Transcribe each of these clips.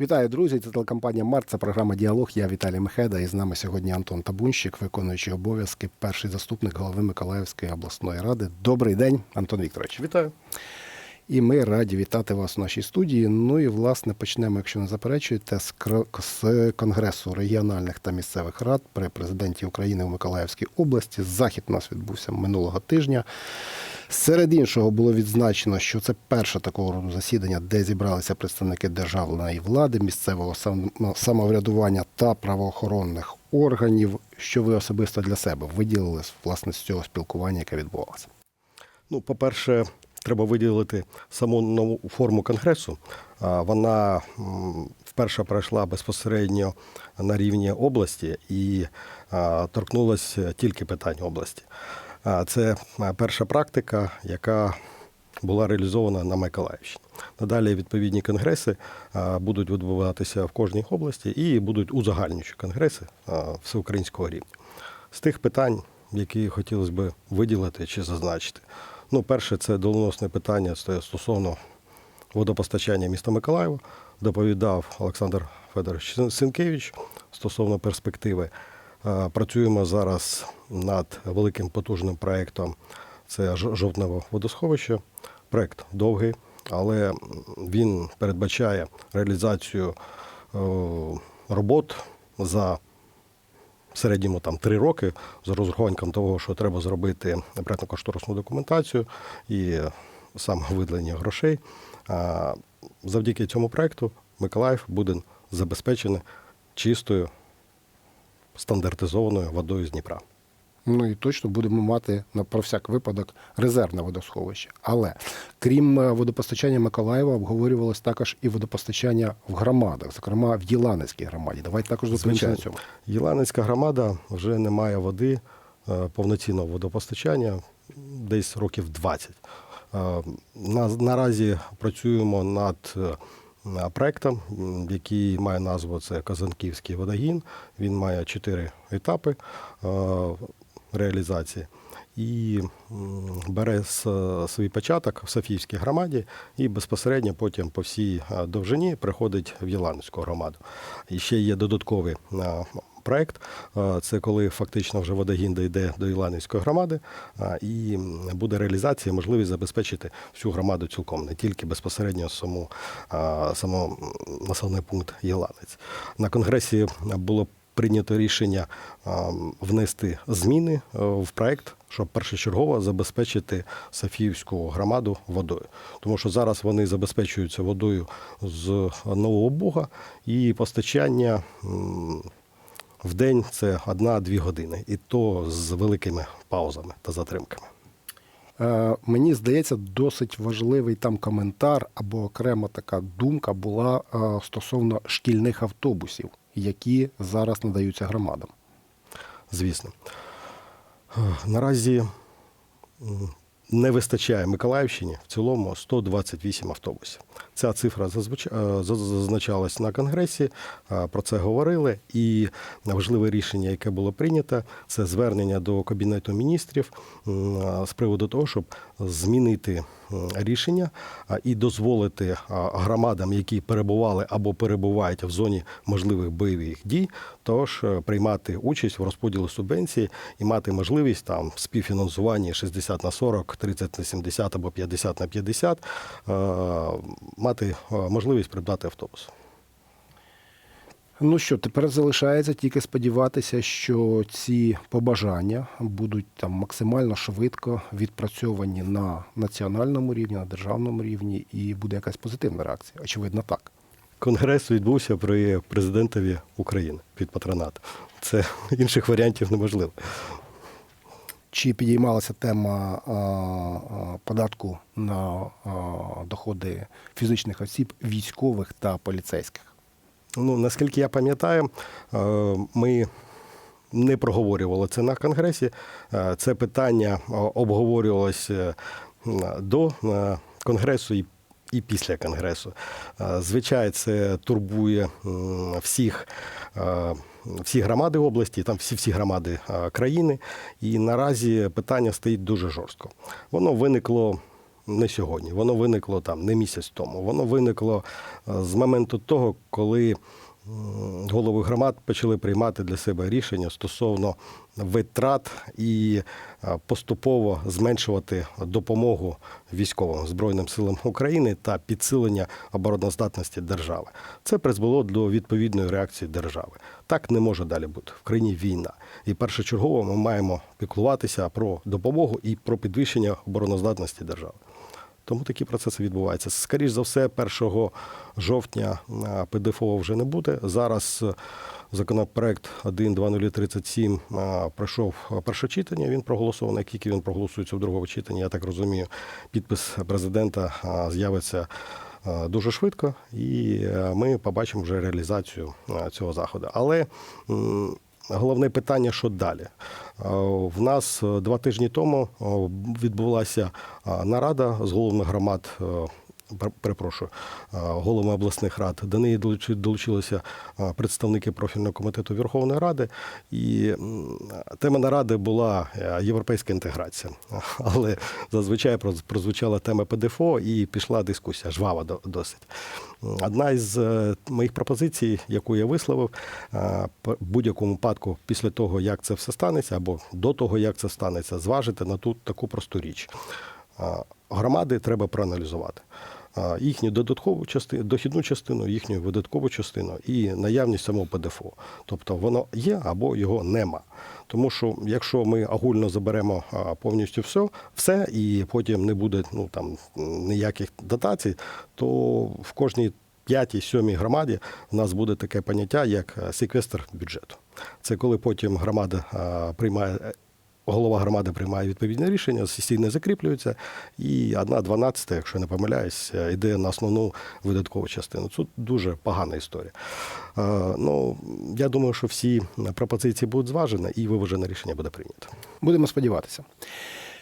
Вітаю, друзі! Це телекомпанія Март. Це програма Діалог. Я Віталій Мехеда. І з нами сьогодні Антон Табунщик, виконуючий обов'язки, перший заступник голови Миколаївської обласної ради. Добрий день, Антон Вікторович. Вітаю. І ми раді вітати вас у нашій студії. Ну і власне почнемо, якщо не заперечуєте, з конгресу регіональних та місцевих рад при президенті України в Миколаївській області. Захід у нас відбувся минулого тижня. Серед іншого було відзначено, що це перше такого роду засідання, де зібралися представники державної влади, місцевого самоврядування та правоохоронних органів. Що ви особисто для себе виділили власне з цього спілкування, яке відбувалося? Ну, по-перше, треба виділити саму нову форму конгресу. Вона вперше пройшла безпосередньо на рівні області і торкнулася тільки питань області. Це перша практика, яка була реалізована на Миколаївщині. Надалі відповідні конгреси будуть відбуватися в кожній області і будуть узагальнюючі конгреси всеукраїнського рівня. З тих питань, які хотілося б виділити чи зазначити. Ну, перше, це доленосне питання стосовно водопостачання міста Миколаєва. Доповідав Олександр Федорович Синкевич стосовно перспективи. Е, Працюємо зараз над великим потужним проєктом. Це жовтневе водосховище. Проєкт довгий, але він передбачає реалізацію е, робот за середньому там три роки з розрахунком того, що треба зробити проектно-кошторисну документацію і саме виділення грошей. Завдяки цьому проекту Миколаїв буде забезпечений чистою стандартизованою водою з Дніпра. Ну і точно будемо мати на про всяк випадок резервне водосховище. Але крім е, водопостачання Миколаєва, обговорювалось також і водопостачання в громадах, зокрема в Єланецькій громаді. Давайте також зупинимося на цьому. Єланецька громада вже не має води е, повноцінного водопостачання десь років 20. Е, на- Наразі працюємо над проектом, який має назву це Казанківський водогін. Він має чотири етапи реалізації. І бере свій початок в Софіївській громаді і безпосередньо потім по всій е, довжині приходить в Єланську громаду. І ще є додатковий е, проект. Е, Це коли фактично вже водогін дійде до Іланівської громади, і буде реалізація, можливість забезпечити всю громаду цілком, не тільки безпосередньо саму, само м, населений пункт Єланець. На конгресі було прийнято рішення внести зміни е, в проект, щоб першочергово забезпечити Софіївську громаду водою. Тому що зараз вони забезпечуються водою з нового Бога і постачання. В день це одна-дві години, і то з великими паузами та затримками. Е, Мені здається, досить важливий там коментар або окрема така думка була е, стосовно шкільних автобусів, які зараз надаються громадам. звісно. Наразі не вистачає Миколаївщині в цілому 128 автобусів. Ця цифра е, заз- зазначалась на конгресі, е, про це говорили. І важливе рішення, яке було прийнято, це звернення до Кабінету міністрів з приводу того, щоб змінити рішення і дозволити громадам, які перебували або перебувають в зоні можливих бойових дій, тож е, приймати участь в розподілі субвенції і мати можливість там в співфінансуванні 60 на 40, 30 на 70 або 50 на 50, е, мати е, можливість придбати автобус. Ну що, тепер залишається тільки сподіватися, що ці побажання будуть там максимально швидко відпрацьовані на національному рівні, на державному рівні, і буде якась позитивна реакція. Очевидно, так. Конгрес відбувся при президентові України під патронат. Це інших варіантів неможливо. Чи підіймалася тема а, а, податку на а, доходи фізичних осіб, військових та поліцейських? Ну, наскільки я пам'ятаю, е, ми не проговорювали це на конгресі. Е, Це питання е, обговорювалося е, до конгресу і. І після конгресу. Звичайно, це турбує всіх, всі громади області, там всі всі громади країни. І наразі питання стоїть дуже жорстко. Воно виникло не сьогодні. Воно виникло там не місяць тому. Воно виникло е, з моменту того, коли голови громад почали приймати для себе рішення стосовно витрат і е, поступово зменшувати допомогу військовим збройним силам України та підсилення обороноздатності держави. Це призвело до відповідної реакції держави. Так не може далі бути. В країні війна. І першочергово ми маємо піклуватися про допомогу і про підвищення обороноздатності держави. Тому такі процеси відбуваються. Скоріше за все, 1 жовтня а, ПДФО вже не буде. Зараз е, законопроект 1.2037 пройшов перше читання. Він проголосований. Як тільки він проголосується в другому читанні, я так розумію, підпис президента з'явиться дуже швидко, і е, ми побачимо вже реалізацію цього заходу. Але Головне питання, що далі. Е, В нас е, два тижні тому е, відбулася нарада з головами громад. Пер- Перепрошую, е, головами обласних рад. До неї долучи- долучилися е, представники профільного комітету Верховної Ради, і тема наради була е, європейська інтеграція. Але зазвичай проз- прозвучала тема ПДФО і пішла дискусія, жвава досить. Одна із моїх пропозицій, яку я висловив, в будь-якому випадку, після того, як це все станеться, або до того, як це станеться, зважити на ту таку просту річ. Громади треба проаналізувати. Їхню додаткову частину, дохідну частину, їхню видаткову частину і наявність самого ПДФО. Тобто воно є або його нема. Тому що якщо ми огульно заберемо повністю все, все і потім не буде ну, там, ніяких дотацій, то в кожній п'ятій, сьомій громаді в нас буде таке поняття, як е, секвестр бюджету. Це коли потім громада приймає. Голова громади приймає відповідне рішення, сесійне закріплюється, і одна дванадцята, якщо я не помиляюсь, йде на основну видаткову частину. Це дуже погана історія. Е, Ну, я думаю, що всі пропозиції будуть зважені і виважене рішення буде прийнято. Будемо сподіватися.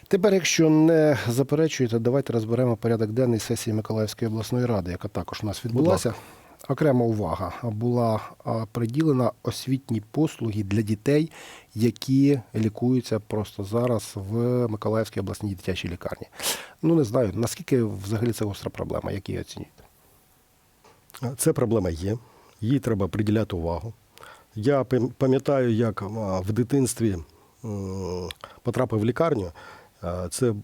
Тепер, якщо не заперечуєте, давайте розберемо порядок денний сесії Миколаївської обласної ради, яка також у нас відбулася. Окрема увага була приділена освітні послуги для дітей, які лікуються просто зараз в Миколаївській обласній дитячій лікарні. Ну не знаю, наскільки взагалі це гостра проблема, як її оцінюєте? Це проблема є, їй треба приділяти увагу. Я пам'ятаю, як в дитинстві потрапив в лікарню. Це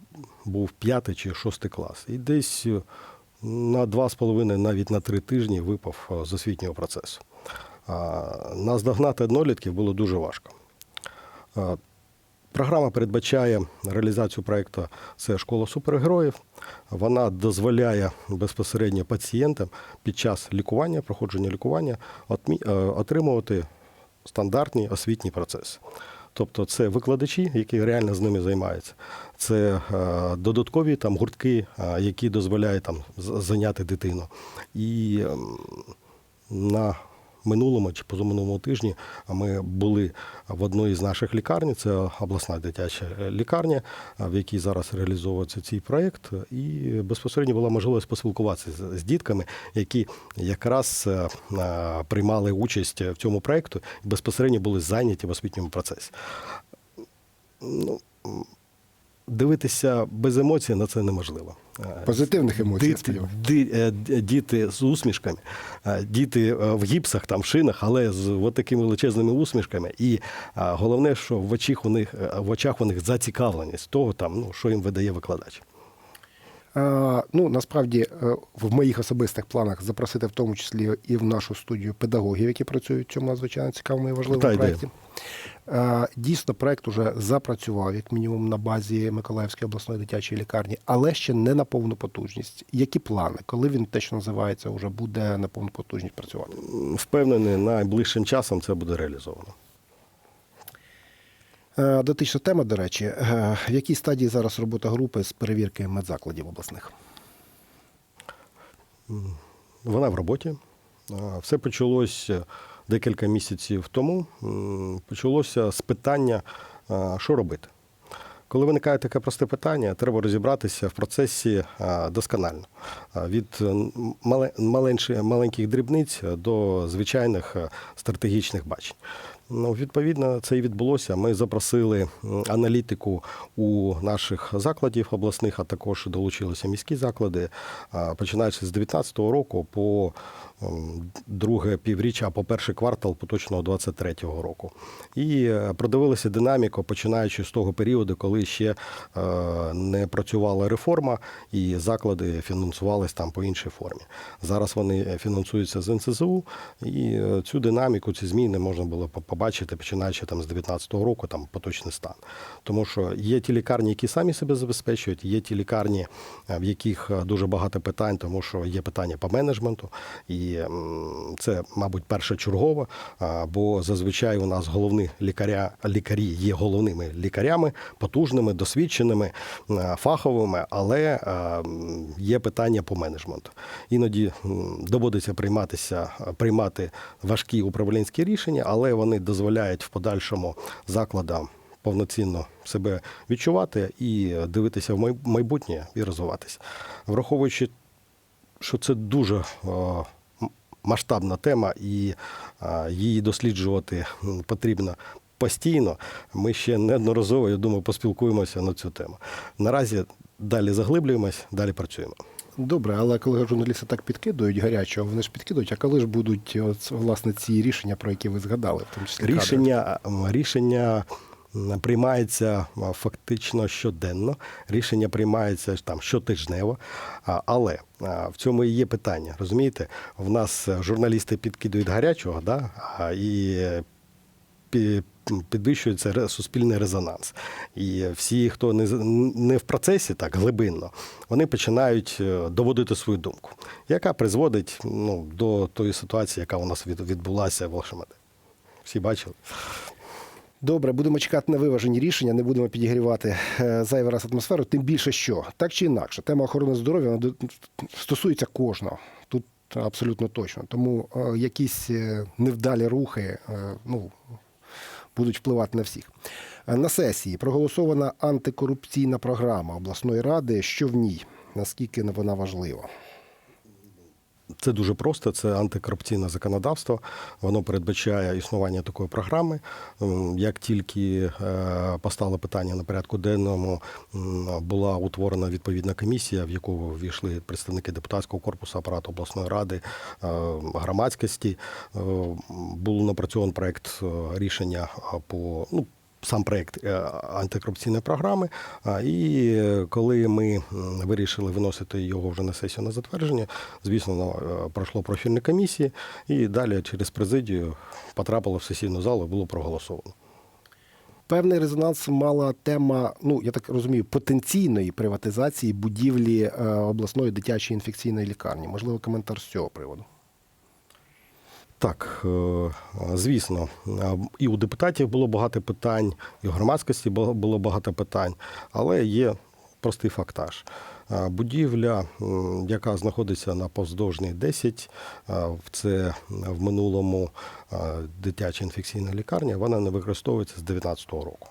був п'ятий чи шостий клас. І десь на два з половиною, навіть на три тижні випав з освітнього процесу. Наздогнати однолітків було дуже важко. Програма передбачає реалізацію проєкту це школа супергероїв. Вона дозволяє безпосередньо пацієнтам під час лікування, проходження лікування е, отримувати стандартні освітні процеси. Тобто це викладачі, які реально з ними займаються. Це е, додаткові там гуртки, е, які дозволяють там зайняти дитину. І ем, на минулому чи позаминулому тижні ми були в одній з наших лікарні, це обласна дитяча лікарня, в якій зараз реалізовується цей проєкт. І безпосередньо була можливість поспілкуватися з, дітками, які якраз е, приймали участь в цьому проєкту і безпосередньо були зайняті в освітньому процесі. Ну, дивитися без емоцій на це неможливо. Е, Позитивних емоцій, Діти, ди- е, діти з усмішками, е, діти в гіпсах, там, в шинах, але з от такими величезними усмішками. І головне, що в очах у них, в очах у них зацікавленість того, там, ну, що їм видає викладач. Ну, насправді, в моїх особистих планах запросити в тому числі і в нашу студію педагогів, які працюють в цьому надзвичайно цікавому і важливому Та проєкті. Дійсно, проєкт уже запрацював, як мінімум, на базі Миколаївської обласної дитячої лікарні, але ще не на повну потужність. Які плани? Коли він те, що називається, вже буде на повну потужність працювати? Впевнений, найближчим часом це буде реалізовано. Е, Дотична тема, до речі, Е, в якій стадії зараз робота групи з перевірки медзакладів обласних? Вона в роботі. Все почалося декілька місяців тому. Почалося з питання, що робити. Коли виникає таке просте питання, треба розібратися в процесі досконально. Від е, маленьких дрібниць до звичайних е, стратегічних бачень. Ну, відповідно, це і відбулося. Ми запросили аналітику у наших закладів обласних, а також долучилися міські заклади, починаючи з 2019 року по друге півріччя, а по перший квартал поточного 2023 року. І е, продивилися динаміку, починаючи з того періоду, коли ще е, не працювала реформа, і заклади фінансувались там по іншій формі. Зараз вони фінансуються з НСЗУ, і е, цю динаміку, ці зміни можна було побачити, починаючи там з 2019 року, там поточний стан. Тому що є ті лікарні, які самі себе забезпечують, є ті лікарні, е, в яких е, дуже багато питань, тому що є питання по менеджменту, і м, це, мабуть, першочергово, бо зазвичай у нас головні лікаря, лікарі є головними лікарями, потужними, досвідченими, фаховими, але є питання по менеджменту. Іноді доводиться прийматися, приймати важкі управлінські рішення, але вони дозволяють в подальшому закладам повноцінно себе відчувати і дивитися в майбутнє і розвиватися. Враховуючи, що це дуже масштабна тема, і її досліджувати потрібно. Постійно ми ще неодноразово, я думаю, поспілкуємося на цю тему. Наразі далі заглиблюємось, далі працюємо. Добре, але коли журналісти так підкидують гарячого, вони ж підкидують, а коли ж будуть от, власне ці рішення, про які ви згадали, в тому числі? Рішення, м, рішення приймається фактично щоденно. Рішення приймається ж там щотижнево. Але в цьому і є питання. Розумієте, в нас е, журналісти підкидують гарячого, да? і е, підвищується суспільний резонанс. І всі, хто не, не в процесі так глибинно, вони починають е, доводити свою думку, яка призводить ну, до тої ситуації, яка у нас відбулася в Олшемаде. Всі бачили? Добре, будемо чекати на виважені рішення, не будемо підігрівати е, зайвий раз атмосферу. Тим більше, що так чи інакше, тема охорони здоров'я вона стосується кожного. Тут абсолютно точно. Тому е, якісь е, невдалі рухи ну, будуть впливати на всіх. На сесії проголосована антикорупційна програма обласної ради. Що в ній? Наскільки вона важлива? Це дуже просто. Це антикорупційне законодавство. Воно передбачає існування такої програми. Як тільки е, постало питання на порядку денному, була утворена відповідна комісія, в яку ввійшли представники депутатського корпусу, апарату обласної ради, е, громадськості. Е, Був напрацьований проект рішення по ну. Сам проект е, антикорупційної програми. І е, коли ми вирішили виносити його вже на сесію на затвердження, звісно, е, пройшло профільні комісії, і далі через президію потрапило в сесійну залу, і було проголосовано. Певний резонанс мала тема, ну я так розумію, потенційної приватизації будівлі обласної дитячої інфекційної лікарні. Можливо, коментар з цього приводу. Так, е, звісно, і у депутатів було багато питань, і у громадськості було багато питань, але є простий фактаж. Е, Будівля, яка знаходиться на Повздовжній 10, е, це в минулому дитяча інфекційна лікарня, вона не використовується з 2019 року.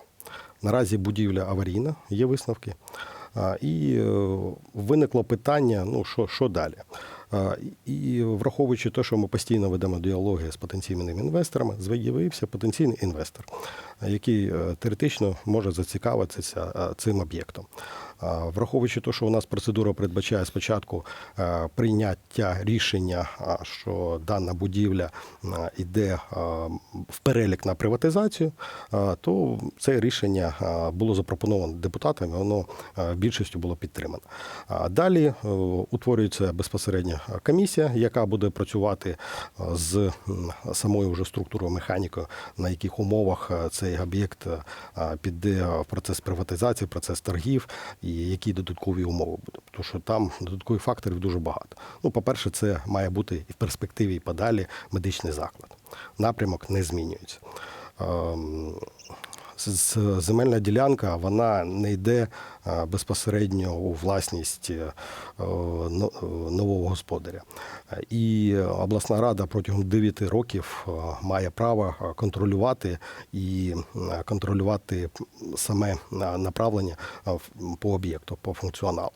Наразі будівля аварійна, є висновки. І виникло питання: ну що, що далі? І враховуючи те, що ми постійно ведемо діалоги з потенційними інвесторами, з'явився потенційний інвестор, який е, теоретично може зацікавитися е, цим об'єктом. Враховуючи те, що у нас процедура передбачає спочатку е, прийняття рішення, що дана будівля е, йде е, в перелік на приватизацію, е, то це рішення е, було запропоновано депутатами, воно е, більшістю було підтримано. Далі е, утворюється безпосередньо комісія, яка буде працювати е, з самою вже структурою механікою, на яких умовах е, цей об'єкт е, піде в процес приватизації, процес торгів і які додаткові умови будуть. Тому що там додаткових факторів дуже багато. Ну, по-перше, це має бути і в перспективі і подалі медичний заклад. Напрямок не змінюється. Ем, Земельна ділянка вона не йде е, безпосередньо у власність е, е, нового господаря. І обласна рада протягом 9 років має право контролювати і контролювати саме направлення по об'єкту, по функціоналу.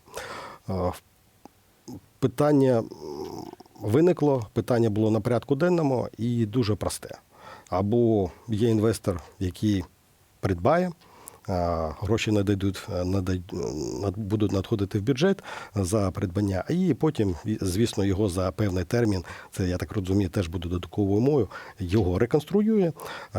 Питання виникло, питання було на порядку денному і дуже просте. або є інвестор, який придбає. Гроші надійдуть, е, надай- над- будуть надходити в бюджет за придбання, і потім, звісно, його за певний термін, це я так розумію, теж буде додатковою мовою, його реконструює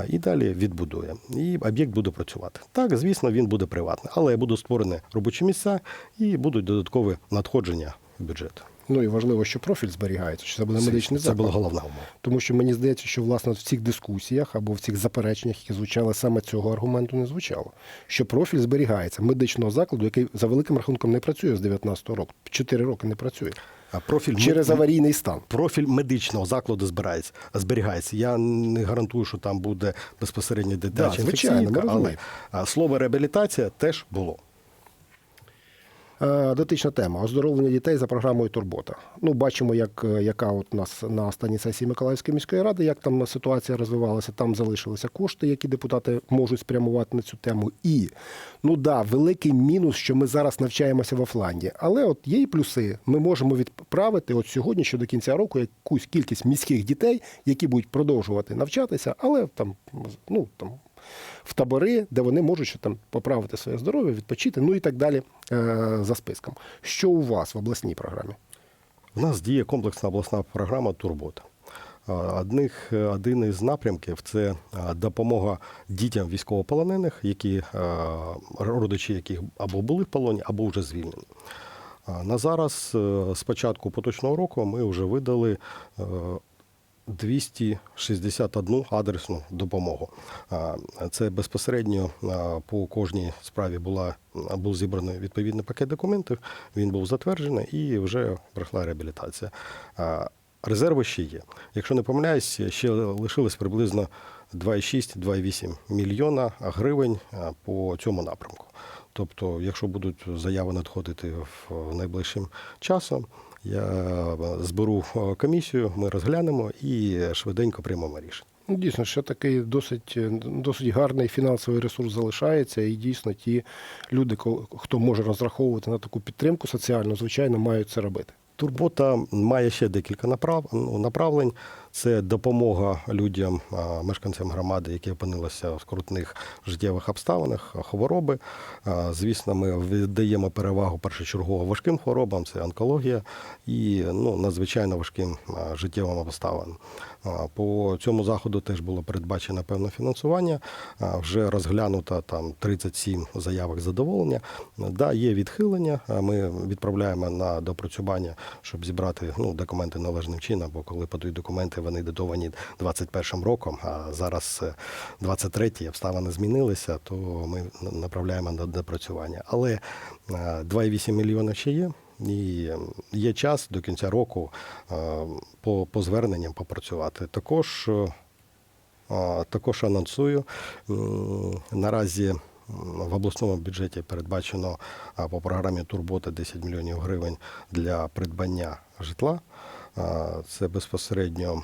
і далі відбудує. І об'єкт буде працювати. Так, звісно, він буде приватний, але будуть створені робочі місця і будуть додаткові надходження в бюджет. Ну і важливо, що профіль зберігається, що це буде медичний Це заклад. була головна умова. Тому що мені здається, що власне в цих дискусіях або в цих запереченнях, які звучали, саме цього аргументу не звучало. Що профіль зберігається медичного закладу, який за великим рахунком не працює з 19-го року. Чотири роки не працює А профіль через аварійний стан. Профіль медичного закладу збирається, зберігається. Я не гарантую, що там буде безпосередньо дитяча звичайно, але слово реабілітація теж було. Е, Дотична тема оздоровлення дітей за програмою Турбота. Ну, бачимо, як, е, яка от нас на останній сесії Миколаївської міської ради, як там ситуація розвивалася. Там залишилися кошти, які депутати можуть спрямувати на цю тему. І ну да, великий мінус, що ми зараз навчаємося в офланді. Але от є і плюси. Ми можемо відправити от сьогодні, що до кінця року, якусь кількість міських дітей, які будуть продовжувати навчатися, але там ну там в табори, де вони можуть ще там поправити своє здоров'я, відпочити, ну і так далі е, за списком. Що у вас в обласній програмі? У нас діє комплексна обласна програма Турбота. Одних, один із напрямків це допомога дітям військовополонених, які, родичі яких або були в полоні, або вже звільнені. На зараз, е, з початку поточного року, ми вже видали е, 261 адресну допомогу. Це безпосередньо по кожній справі була був зібраний відповідний пакет документів. Він був затверджений і вже пройшла реабілітація. Резерви ще є. Якщо не помиляюсь, ще лишилось приблизно 2,6-2,8 мільйона гривень по цьому напрямку. Тобто, якщо будуть заяви надходити в найближчим часом, я зберу е, комісію, ми розглянемо і швиденько приймемо рішення. Ну, дійсно, ще такий досить, е, досить гарний фінансовий ресурс залишається, і дійсно ті люди, хто може розраховувати на таку підтримку соціальну, звичайно, мають це робити. Турбота має ще декілька направ... направлень. Це допомога людям, мешканцям громади, які опинилися в скрутних життєвих обставинах, хвороби. Звісно, ми віддаємо перевагу першочергово важким хворобам, це онкологія і ну, надзвичайно важким життєвим обставинам. По цьому заходу теж було передбачено певне фінансування. Вже розглянуто там 37 заявок задоволення. Да, є відхилення. Ми відправляємо на допрацювання, щоб зібрати ну, документи належним чином, бо коли подають документи, вони датовані 21 роком, а зараз 23-й обставини змінилися, то ми направляємо на допрацювання. Але е, 2,8 мільйона ще є. І є час до кінця року е, по, по зверненням попрацювати. Також, е, також анонсую наразі в обласному бюджеті передбачено по програмі Турбота 10 мільйонів гривень для придбання житла. Це безпосередньо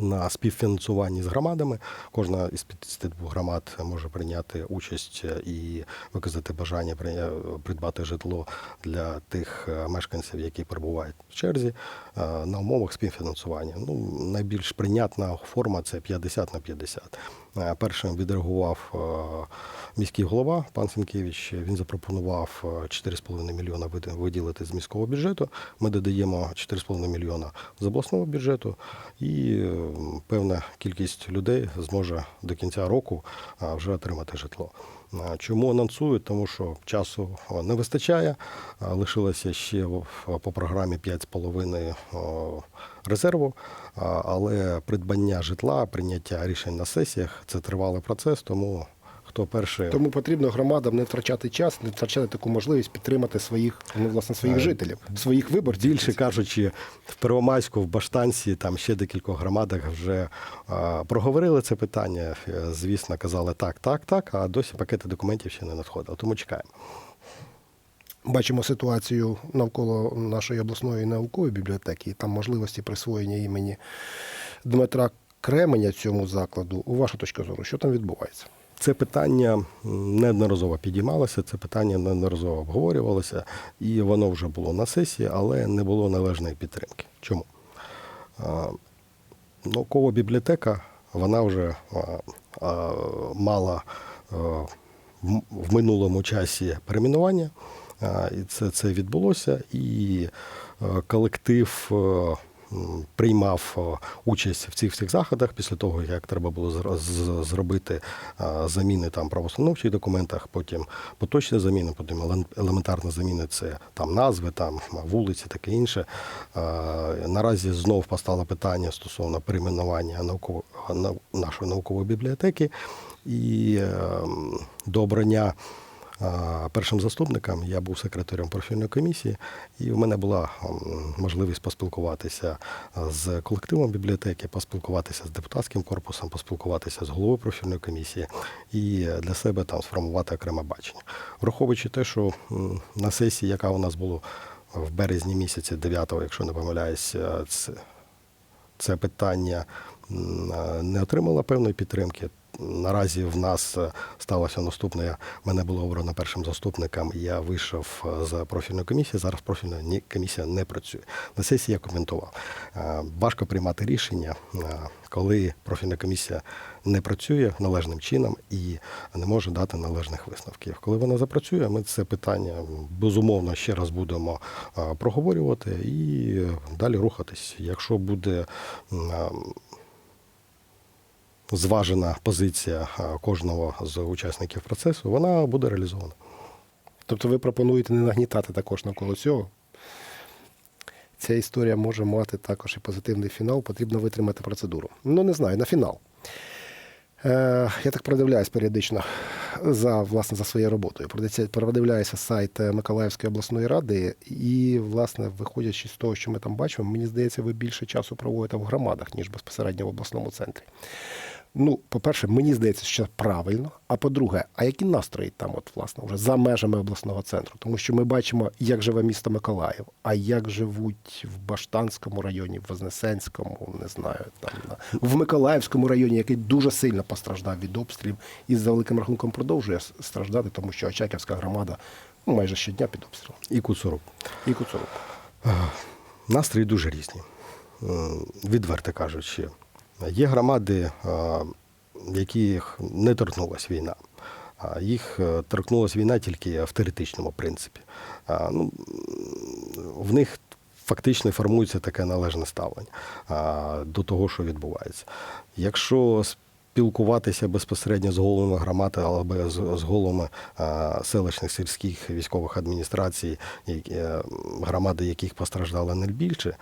на співфінансуванні з громадами. Кожна із 52 громад може прийняти участь і виказати бажання прийня- придбати житло для тих е, мешканців, які перебувають в черзі е, на умовах співфінансування. Ну, найбільш прийнятна форма це 50 на 50. Е, Першим відреагував е, міський голова пан Сенкевич. Він запропонував е, 4,5 мільйона виділити з міського бюджету. Ми додаємо 4,5 мільйона з обласного бюджету, і е, певна кількість людей зможе до кінця року вже отримати житло. Чому анонсують? Тому що часу не вистачає. Лишилося ще по програмі 5,5 резерву, але придбання житла, прийняття рішень на сесіях це тривалий процес, тому хто перший Тому потрібно громадам не втрачати час, не втрачати таку можливість підтримати своїх, ну, власне, своїх Е, жителів, своїх виборців. Більше кажучи, в Первомайську, в Баштанці, там ще декількох громадах вже а, проговорили це питання. Е, Звісно, казали так, так, так, а досі пакети документів ще не надходили. Тому чекаємо. Бачимо ситуацію навколо нашої обласної наукової бібліотеки, і там можливості присвоєння імені Дмитра Кременя цьому закладу. У вашу точку зору, що там відбувається? Це питання неодноразово підіймалося, це питання неодноразово обговорювалося, і воно вже було на сесії, але не було належної підтримки. Чому? Наукова бібліотека, вона вже мала в- в минулому часі перейменування, і це, це відбулося. І колектив. Приймав участь в цих всіх заходах після того, як треба було зробити заміни там правоустановчих документах, потім поточні заміни, потім елементарні заміни це там назви, там вулиці, таке інше. Наразі знов постало питання стосовно перейменування науково, нашої наукової бібліотеки і ем, до першим заступником я був секретарем профільної комісії, і в мене була можливість поспілкуватися з колективом бібліотеки, поспілкуватися з депутатським корпусом, поспілкуватися з головою профільної комісії і для себе там сформувати окреме бачення. Враховуючи те, що на сесії, яка у нас була в березні місяці, 9-го, якщо не помиляюсь, е, це, це питання е, не отримало певної підтримки. Наразі в нас е, сталося наступне. Мене було обрано першим заступником. Я вийшов е, з профільної комісії. Зараз профільна комісія не працює. На сесії я коментував. Е, Важко приймати рішення, коли профільна комісія не працює належним чином і не може дати належних висновків. Коли вона запрацює, ми це питання безумовно ще раз будемо проговорювати і далі рухатись. Якщо буде зважена позиція е, кожного з учасників процесу, вона буде реалізована. Тобто ви пропонуєте не нагнітати також навколо цього. Ця історія може мати також і позитивний фінал, потрібно витримати процедуру. Ну, не знаю, на фінал. Е, я так продивляюсь періодично за, власне, за своєю роботою. Продивляюся- сайт Миколаївської обласної ради, і, власне, виходячи з того, що ми там бачимо, мені здається, ви більше часу проводите в громадах, ніж безпосередньо в обласному центрі. Ну, по-перше, мені здається, що правильно. А по-друге, а які настрої там, от, власне, вже за межами обласного центру? Тому що ми бачимо, як живе місто Миколаїв, а як живуть в Баштанському районі, в Вознесенському, не знаю, там на в Миколаївському районі, який дуже сильно постраждав від обстрілів і за великим рахунком продовжує страждати, тому що Очаківська громада ну, майже щодня під обстрілом. І Куцурук. І Куцурук. Настрої дуже різні, відверто кажучи. Є громади, яких не торкнулася війна. Їх е, торкнулася війна тільки в теоретичному принципі. Ну, в них фактично формується таке належне ставлення до того, що відбувається. Якщо спілкуватися безпосередньо з головами громад або з, головами селищних сільських військових адміністрацій, е, громади яких постраждали найбільше,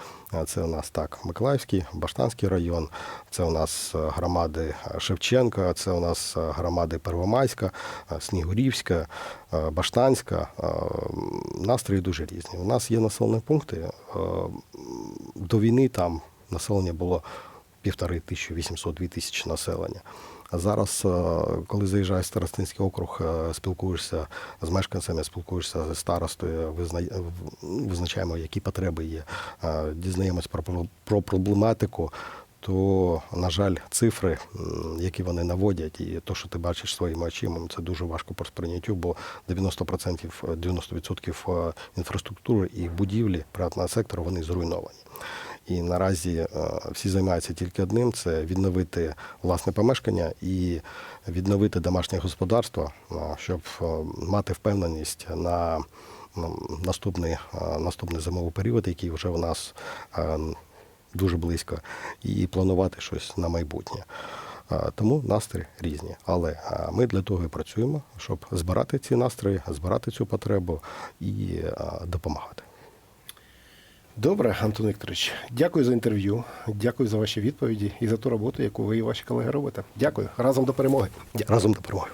це у нас так Миколаївський, Баштанський район, це у нас е, громади Шевченка, це у нас е, громади Первомайська, Снігурівська, Баштанська. Настрої дуже різні. У нас є населені пункти. До війни там населення було півтори тисячі, 800-2 тисячі населення. А зараз, е, коли заїжджаєш в Старостинський округ, е, спілкуєшся з мешканцями, спілкуєшся з старостою, визначаємо, які потреби є, е, дізнаємось про, про- про проблематику, то, на жаль, цифри, які вони наводять, і то, що ти бачиш своїми очима, це дуже важко по сприйняттю, бо 90%, е, 90% е, інфраструктури і будівлі приватного сектору вони зруйновані. І наразі е, всі займаються тільки одним: це відновити власне помешкання і відновити домашнє господарство, е, щоб е, мати впевненість на наступний, наступний зимовий період, який вже у нас дуже близько, і планувати щось на майбутнє. Тому настрої різні. Але ми для того і працюємо, щоб збирати ці настрої, збирати цю потребу і допомагати. Добре, Антон Вікторович, дякую за інтерв'ю, дякую за ваші відповіді і за ту роботу, яку ви і ваші колеги робите. Дякую. Разом до перемоги. Разом до перемоги.